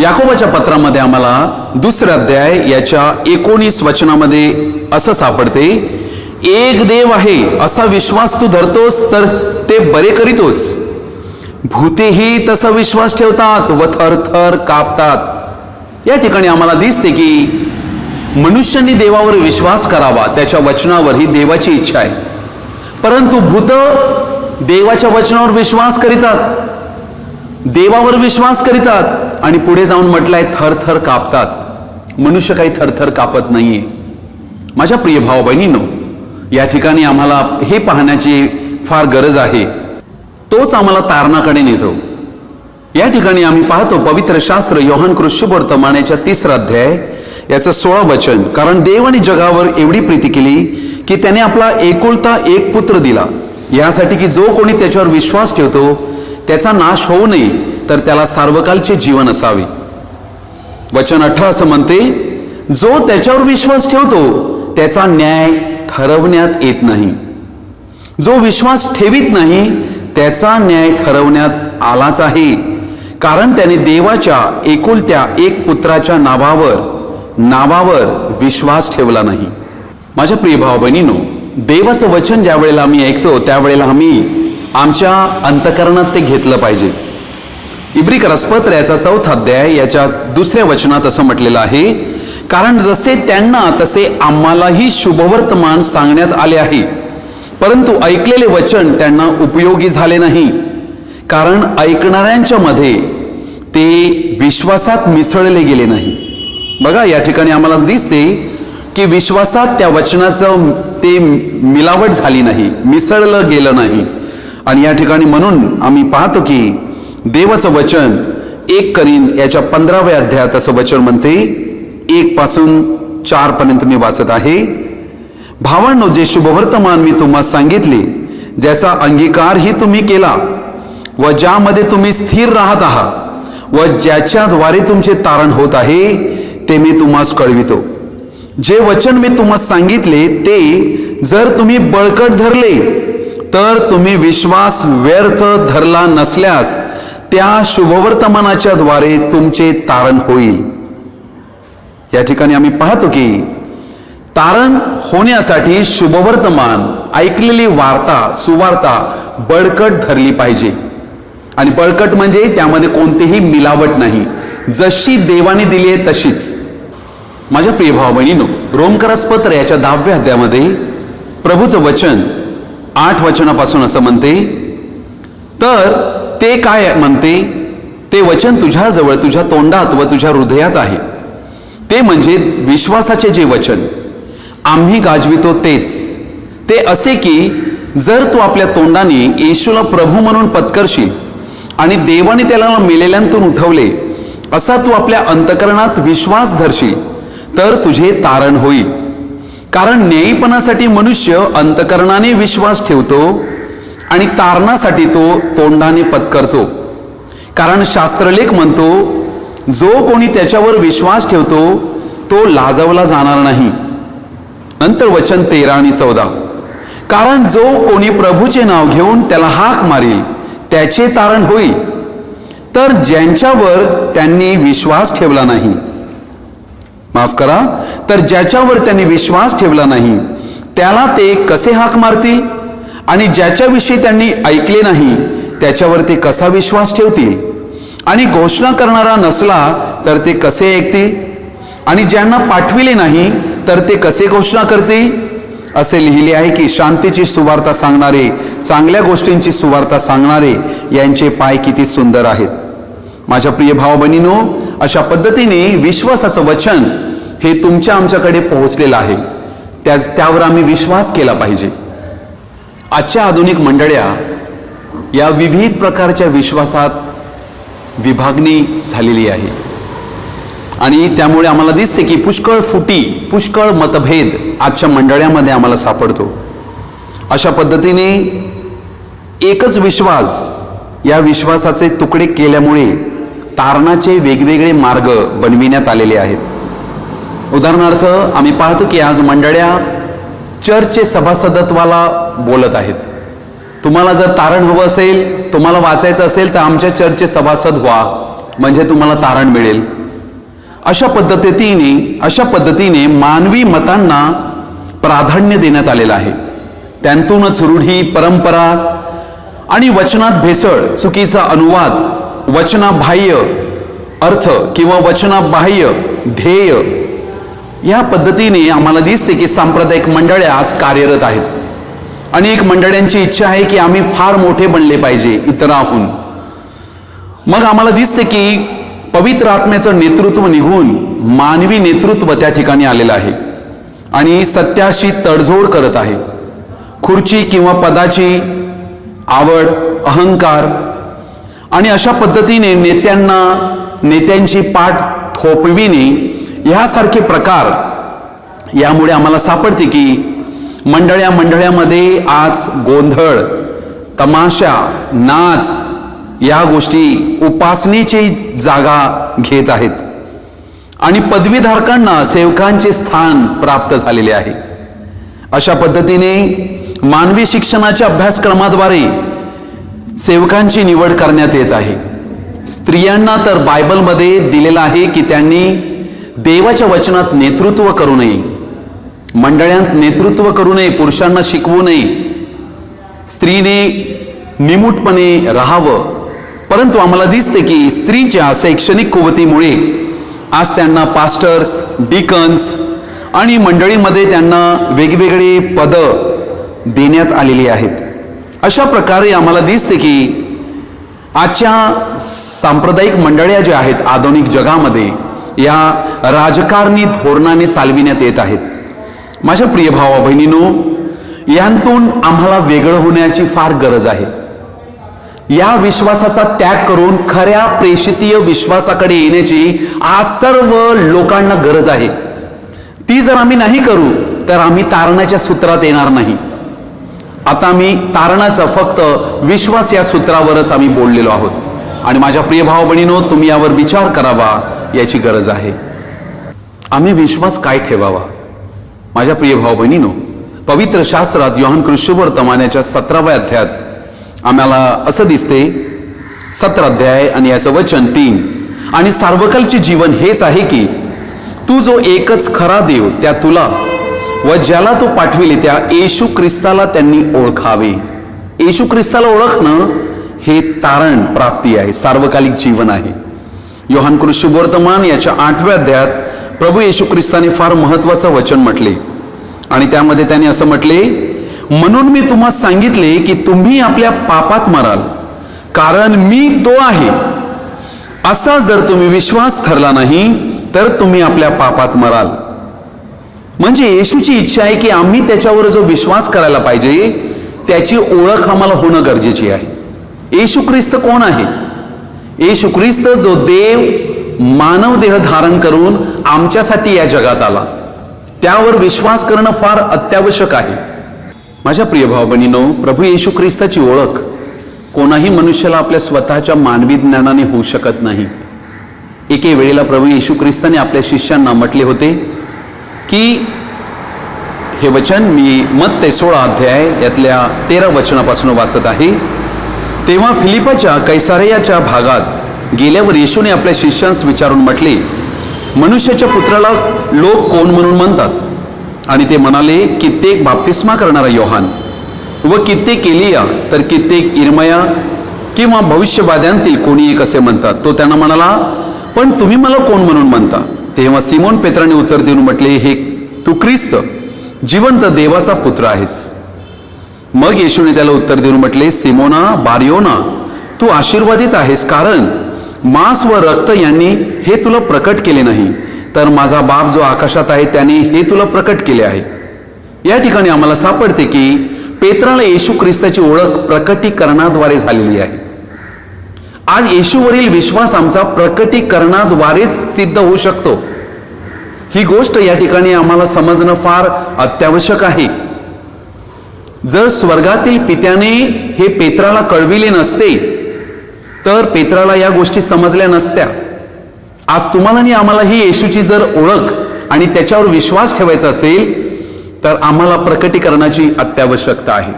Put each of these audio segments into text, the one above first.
याकोबाच्या पत्रामध्ये आम्हाला दुसरा अध्याय याच्या एकोणीस वचनामध्ये असं सापडते एक देव आहे असा विश्वास तू धरतोस तर ते बरे करीतोस. भूतेही तसा विश्वास ठेवतात व थरथर कापतात. या ठिकाणी आम्हाला दिसते की मनुष्यांनी देवावर विश्वास करावा त्याच्या वचनावर ही देवाची इच्छा आहे. परंतु भूत देवाच्या वचनावर विश्वास करीतात. देवावर विश्वास करीतात आणि पुढे जाऊन म्हटलंय थरथर कापतात. मनुष्य काही थरथर कापत नाहीये. माझ्या प्रिय भाऊ बहिणीनो या ठिकाणी आम्हाला हे पाहण्याची फार गरज आहे. तोच आम्हाला तारणाकडे नेतो. या ठिकाणी आम्ही पाहतो पवित्र शास्त्र योहान कृष्णवर्तमानाच्या तिसरा अध्याय याचं सोळा वचन. कारण देव आणि जगावर एवढी प्रीती केली की त्याने आपला एकुलता एक पुत्र दिला. यासाठी की जो कोणी त्याच्यावर विश्वास ठेवतो त्याचा नाश होऊ नये तर त्याला सार्वकालचे जीवन असावे. वचन अठरा असं म्हणते जो त्याच्यावर विश्वास ठेवतो त्याचा न्याय ठरवण्यात येत नाही. जो विश्वास ठेवीत नाही त्याचा न्याय ठरवण्यात आलाच आहे. कारण त्याने देवाच्या एकुलत्या एक पुत्राच्या नावावर नावावर विश्वास ठेवला नाही. माझ्या प्रिय भाऊ बहिणीनो देवाचं वचन ज्या वेळेला आम्ही ऐकतो त्यावेळेला आम्ही आमच्या अंतकरणात ते घेतलं पाहिजे. इब्री करस्पत्र याचा चौथा अध्याय याच्या दुसऱ्या वचनात असं म्हटलेलं आहे कारण जसे त्यांना तसे आम्हालाही शुभवर्तमान सांगण्यात आले आहे. परंतु ऐकलेले वचन त्यांना उपयोगी झाले नाही. कारण ऐकणाऱ्यांच्या मध्ये ते विश्वासात मिसळले गेले नाही. बघा या ठिकाणी आम्हाला दिसते की विश्वासात त्या वचनाचं ते मिलावट झाली नाही मिसळलं गेलं नाही. आणि या ठिकाणी म्हणून आम्ही पाहतो की देवाचं वचन एक करीन याच्या पंधराव्या अध्यायात असं वचन म्हणते एक पासून चारपर्यंत मी वाचत आहे. भावांनो जे शुभवर्तमान मी तुम्हाला सांगितले ज्याचा अंगीकारही तुम्ही केला व ज्यामध्ये तुम्ही स्थिर राहत आहात व ज्याच्याद्वारे तुमचे तारण होत आहे ते मी तुम्हास कळवितो. जे वचन मी तुम्हाला सांगितले ते जर तुम्ही बळकट धरले तर तुम्ही विश्वास व्यर्थ धरला नसल्यास त्या शुभवर्तमानाच्या द्वारे तुमचे तारण होईल. या ठिकाणी आम्ही पाहतो की तारण होण्यासाठी शुभवर्तमान ऐकलेली वार्ता सुवार्ता बळकट धरली पाहिजे. आणि बळकट म्हणजे त्यामध्ये कोणतीही मिलावट नाही. जशी देवाने दिली आहे तशीच. माझ्या प्रिय भाऊ बहिणीनो रोमकरस्पत्र याच्या दहाव्या अध्यामध्ये प्रभूचं वचन आठ वचनापासून असं म्हणते तर ते काय म्हणते? ते वचन तुझ्याजवळ तुझ्या तोंडात व तुझ्या हृदयात आहे. ते म्हणजे विश्वासाचे जे वचन आम्ही गाजवितो तेच. ते असे की जर तू आपल्या तोंडाने येशूला प्रभू म्हणून पत्करशील आणि देवाने त्याला मेलेल्यांतून उठवले असा तू आपल्या अंतकरणात विश्वास धरशील तर तुझे तारण होईल. कारण न्यायीपणासाठी मनुष्य अंतकरणाने विश्वास ठेवतो आणि तारणासाठी तो तोंडाने पत्करतो. कारण शास्त्रलेख म्हणतो जो कोणी त्याच्यावर विश्वास ठेवतो तो लाजवला जाणार नाही. नंतर वचन तेरा आणि चौदा. कारण जो कोणी प्रभूचे नाव घेऊन त्याला हाक मारील त्याचे तारण होईल. तर ज्यांच्यावर त्यांनी विश्वास ठेवला नाही माफ करा. तर ज्याच्यावर त्यांनी विश्वास ठेवला नाही त्याला ते कसे हाक मारतील? आणि ज्याच्याविषयी त्यांनी ऐकले नाही त्याच्यावर ते कसा विश्वास ठेवतील? आणि घोषणा करणारा नसला तर ते कसे ऐकतील? आणि ज्यांना पाठविले नाही तर ते कसे घोषणा करतील? असे लिहिले आहे की शांतीची सुवार्ता सांगणारे चांगल्या गोष्टींची सुवार्ता सांगणारे यांचे पाय किती सुंदर आहेत. माझ्या प्रिय भाव बहिणीनो अशा पद्धतीने विश्वासाचं वचन हे तुमच्या आमच्याकडे पोहोचलेलं आहे. त्याच त्यावर आम्ही विश्वास केला पाहिजे. आजच्या आधुनिक मंडळ्या या विविध प्रकारच्या विश्वासात विभागणी झालेली आहे. आणि त्यामुळे आम्हाला दिसते की पुष्कळ फुटी पुष्कळ मतभेद आजच्या मंडळामध्ये आम्हाला सापडतो. अशा पद्धतीने एकच विश्वास या विश्वासाचे तुकडे केल्यामुळे तारणाचे वेगवेगळे मार्ग बनविण्यात आलेले आहेत. उदाहरणार्थ आम्ही पाहतो की आज मंडळ्या चर्चचे सभासदत्वाला बोलत आहेत. तुम्हाला जर तारण हवं असेल तुम्हाला वाचायचं असेल तर आमच्या चर्चचे सभासद व्हा. म्हणजे तुम्हाला तारण मिळेल. अशा पद्धतीने अशा पद्धतीने मानवी मतांना प्राधान्य देण्यात आलेलं आहे. त्यांतूनच रूढी परंपरा आणि वचनात भेसळ चुकीचा अनुवाद वचनाबाह्य अर्थ किंवा वचनाबाह्य ध्येय या पद्धतीने आम्हाला दिसते की सांप्रदायिक मंडळे आज कार्यरत आहेत. अनेक मंडळ्यांची इच्छा आहे की आम्ही फार मोठे बनले पाहिजे इतराहून. मग आम्हाला दिसते की पवित्र आत्म्याचं नेतृत्व निघून मानवी नेतृत्व त्या ठिकाणी आलेलं आहे आणि सत्याशी तडजोड करत आहे. खुर्ची किंवा पदाची आवड अहंकार आणि अशा पद्धतीने नेत्यांना नेत्यांची पाठ थोपविणे ह्यासारखे प्रकार यामुळे आम्हाला सापडते की मंडळ्या मंडळ्यामध्ये आज गोंधळ तमाशा नाच या गोष्टी उपासनेची जागा घेत आहेत. आणि पदवीधारकांना सेवकांचे स्थान प्राप्त झालेले आहे. अशा पद्धतीने मानवी शिक्षणाच्या अभ्यासक्रमाद्वारे सेवकांची निवड करण्यात येत आहे. स्त्रियांना तर बायबलमध्ये दिलेलं आहे की त्यांनी देवाच्या वचनात नेतृत्व करू नये. मंडळांत नेतृत्व करू नये पुरुषांना शिकवू नये. स्त्रीने निमूटपणे राहावं. परंतु आम्हाला दिसते की स्त्रीच्या शैक्षणिक कुवतीमुळे आज त्यांना पास्टर्स डिकन्स आणि मंडळीमध्ये त्यांना वेगवेगळे पद देण्यात आलेली आहेत. अशा प्रकारे आम्हाला दिसते की आजच्या सांप्रदायिक मंडळ्या ज्या आहेत आधुनिक जगामध्ये या राजकारणी धोरणाने चालविण्यात येत आहेत. माझ्या प्रिय भावा बहिणीनो यांतून आम्हाला वेगळं होण्याची फार गरज आहे. या विश्वासाचा त्याग करून खऱ्या प्रेषितीय विश्वासाकडे येण्याची आज सर्व लोकांना गरज आहे. ती जर आम्ही नाही करू तर आम्ही तारणाच्या सूत्रात येणार नाही. आता मी तारणाचा फक्त विश्वास या सूत्रावरच आम्ही बोललेलो आहोत. आणि माझ्या प्रिय भाव बहिणीनो तुम्ही यावर विचार करावा याची गरज आहे. आम्ही विश्वास काय ठेवावा? माझ्या प्रिय भाऊ बहिणीनो पवित्र शास्त्रात योहान कृष्णवर्तमानाच्या सतराव्या अध्यायात आम्हाला असं दिसते सतरा अध्याय आणि याचं वचन तीन. आणि सार्वकालचे जीवन हेच आहे की तू जो एकच खरा देव त्या तुला व ज्याला तो पाठविले त्या येशू ख्रिस्ताला त्यांनी ओळखावे. येशू ख्रिस्ताला ओळखणं हे तारण प्राप्ती आहे सार्वकालिक जीवन आहे. योहान वर्तमान याच्या आठव्या अध्यायात प्रभू येशू ख्रिस्ताने फार महत्वाचं वचन म्हटले. आणि त्यामध्ये त्याने असं म्हटले म्हणून मी तुम्हाला सांगितले की तुम्ही आपल्या पापात मराल कारण मी तो आहे. असा जर तुम्ही विश्वास ठरला नाही तर तुम्ही आपल्या पापात मराल. म्हणजे येशूची इच्छा आहे की आम्ही त्याच्यावर जो विश्वास करायला पाहिजे त्याची ओळख आम्हाला होणं गरजेची आहे. येशू ख्रिस्त कोण आहे? येशू ख्रिस्त जो देव मानव देह धारण करून आमच्यासाठी या जगात आला. त्यावर विश्वास करणं फार अत्यावश्यक आहे. माझ्या प्रिय भाव बहिणीनो प्रभू येशू ख्रिस्ताची ओळख कोणाही मनुष्याला आपल्या स्वतःच्या मानवी ज्ञानाने होऊ शकत नाही. एके वेळेला प्रभू येशू ख्रिस्ताने आपल्या शिष्यांना म्हटले होते की हे वचन मी मत ते सोळा अध्याय यातल्या तेरा वचनापासून वाचत आहे. तेव्हा फिलिपाच्या कैसारेयाच्या भागात गेल्यावर येशूने आपल्या शिष्यांस विचारून म्हटले मनुष्याच्या पुत्राला लोक कोण म्हणून म्हणतात? आणि ते म्हणाले कित्येक बाप्तिस्मा करणारा योहान व कित्येक एलिया तर कित्येक इरमया किंवा भविष्यवाद्यांतील कोणी एक असे म्हणतात. तो त्यांना म्हणाला पण तुम्ही मला कोण म्हणून म्हणता? तेव्हा सिमोन पेत्राने उत्तर देऊन म्हटले हे तू ख्रिस्त जिवंत देवाचा पुत्र आहेस. मग येशूने त्याला उत्तर देऊन म्हटले सिमोना बारियोना तू आशीर्वादित आहेस कारण मांस व रक्त यांनी हे तुला प्रकट केले नाही. तर माझा बाप जो आकाशात आहे त्याने हे तुला प्रकट केले आहे. या ठिकाणी आम्हाला सापडते की पेत्राला येशू ख्रिस्ताची ओळख प्रकटीकरणाद्वारे झालेली आहे. आज येशूवरील विश्वास आमचा प्रकटीकरणाद्वारेच सिद्ध होऊ शकतो. ही गोष्ट या ठिकाणी आम्हाला समजणं फार अत्यावश्यक आहे. जर स्वर्गातील पित्याने हे पेत्राला कळविले नसते तर पेत्राला या गोष्टी समजल्या नसत्या. आज तुम्हाला आणि आम्हाला ही येशूची जर ओळख आणि त्याच्यावर विश्वास ठेवायचा असेल तर आम्हाला प्रकटीकरणाची अत्यावश्यकता आहे.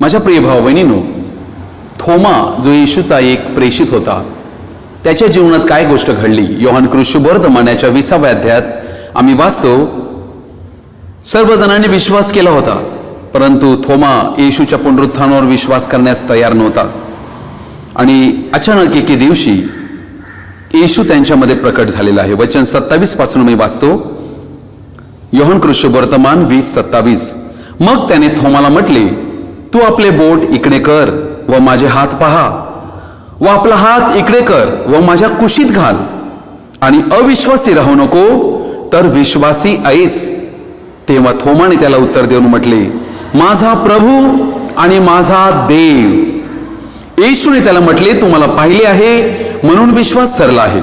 माझ्या प्रिय भाऊ बहिणीनो थोमा जो येशूचा एक प्रेषित होता त्याच्या जीवनात काय गोष्ट घडली? योहान कृष्णवर्धमानाच्या विसाव्या अध्यायात आम्ही वाचतो सर्वजणांनी विश्वास केला होता परंतु थोमा येशूच्या पुनरुत्थानावर विश्वास करण्यास तयार नव्हता. आणि अचानक एके दिवशी येशू त्यांच्यामध्ये प्रकट झालेला आहे. वचन सत्तावीसपासून मी वाचतो. योहन कृष्ण वर्तमान वीस सत्तावीस. मग त्याने थोमाला म्हटले तू आपले बोट इकडे कर व माझे हात पहा व आपला हात इकडे कर व माझ्या कुशीत घाल. आणि अविश्वासी राहू नको तर विश्वासी ऐस तेव्हा थोमाने त्याला उत्तर देऊन म्हटले माझा प्रभू आणि माझा देव. येशूने त्याला म्हटले तू मला पाहिले आहे म्हणून विश्वास धरला आहे.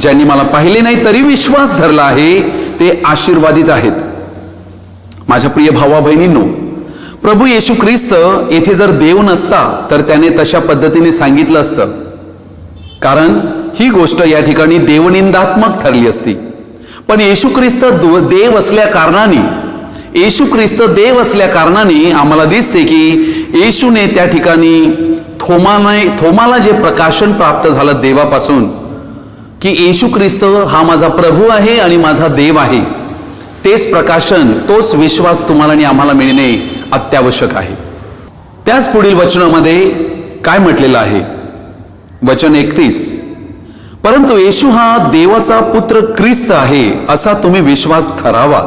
ज्यांनी मला पाहिले नाही तरी विश्वास धरला आहे. ते आशीर्वादित आहेत. माझ्या प्रिय भावा बहिणींनो प्रभू येशू ख्रिस्त येथे जर देव नसता तर त्याने तशा पद्धतीने सांगितलं असतं. कारण ही गोष्ट या ठिकाणी देवनिंदात्मक ठरली असती. पण येशू ख्रिस्त देव असल्या कारणाने येशू ख्रिस्त देव असल्या कारणाने आम्हाला दिसते की येशूने त्या ठिकाणी थोमाने थोमाला जे प्रकाशन प्राप्त झालं देवापासून की येशू ख्रिस्त हा माझा प्रभू आहे आणि माझा देव आहे तेच प्रकाशन तोच विश्वास तुम्हाला आणि आम्हाला मिळणे अत्यावश्यक आहे. त्याच पुढील वचनामध्ये काय म्हटलेलं आहे? वचन एकतीस. परंतु येशू हा देवाचा पुत्र ख्रिस्त आहे असा तुम्ही विश्वास धरावा.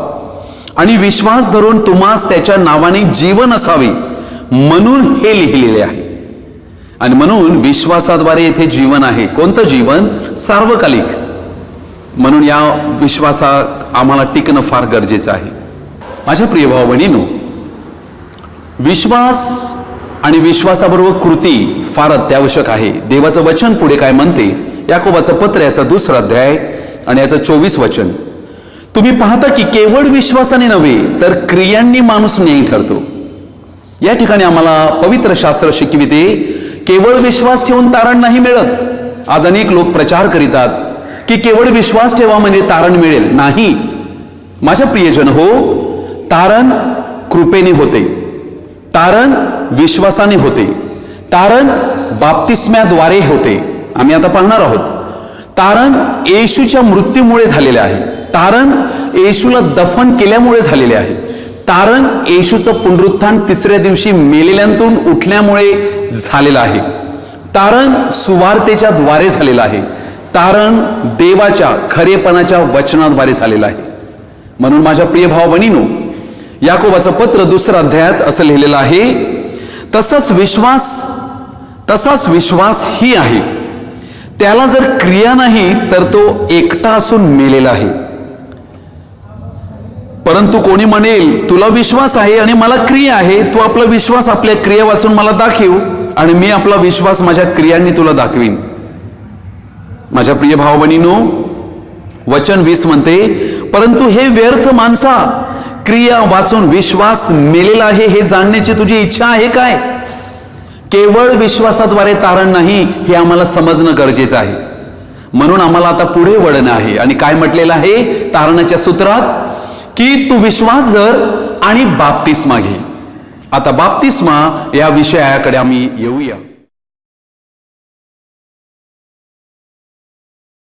आणि विश्वास धरून तुम्हास त्याच्या नावाने जीवन असावे म्हणून हे लिहिलेले आहे. आणि म्हणून विश्वासाद्वारे येथे जीवन आहे. कोणतं जीवन? सार्वकालिक. म्हणून या विश्वासात आम्हाला टिकणं फार गरजेचं आहे. माझ्या प्रिय भाऊ बहिणीनो विश्वास आणि विश्वासाबरोबर कृती फार अत्यावश्यक आहे. देवाचं वचन पुढे काय म्हणते? याकोबाचं पत्र याचा दुसरा अध्याय आणि याचं चोवीस वचन. तुम्ही पाहता की केवळ विश्वासाने नव्हे तर क्रियांनी माणूस न्यायी ठरतो. या ठिकाणी आम्हाला पवित्र शास्त्र शिकविते केवळ विश्वास ठेवून तारण नाही मिळत. आज अनेक लोक प्रचार करीतात की केवळ विश्वास ठेवा म्हणजे तारण मिळेल. नाही. माझ्या प्रियजन हो तारण कृपेने होते. तारण विश्वासाने होते. तारण बाप्तिस्म्याद्वारे होते. आम्ही आता पाहणार आहोत. तारण येशूच्या मृत्यूमुळे झालेले आहे. तारण येशूला दफन केल्यामुळे झालेले आहे. तारण येशूचं पुनरुत्थान तिसऱ्या दिवशी मेलेल्यांतून उठल्यामुळे झालेलं आहे. तारण सुवार्तेच्या द्वारे झालेलं आहे. तारण देवाच्या खरेपणाच्या वचनाद्वारे झालेलं आहे. म्हणून माझ्या प्रिय भाव बहिणीनो याकोबाचं पत्र दुसऱ्या अध्यायात असं लिहिलेलं आहे तसंच विश्वास तसाच विश्वास ही आहे. त्याला जर क्रिया नाही तर तो एकटा असून मेलेला आहे. परंतु कोणी म्हणेल तुला विश्वास आहे आणि मला क्रिया आहे तू आपला विश्वास आपल्या क्रिया वाचून मला दाखव. आणि मी आपला विश्वास माझ्या क्रियांनी तुला दाखवीन. माझ्या प्रिय भाव बहिणीनो वचन वीस म्हणते परंतु हे व्यर्थ माणसा क्रिया वाचून विश्वास मेलेला आहे हे जाणण्याची तुझी इच्छा आहे काय? केवळ विश्वासाद्वारे तारण नाही हे आम्हाला समजणं गरजेचं आहे. म्हणून आम्हाला आता पुढे वळणं आहे. आणि काय म्हटलेलं आहे तारणाच्या सूत्रात? की तू विश्वास धर आणि बाप्तीस मागे आता बाप्तिस्मा या विषयाकडे आम्ही येऊया.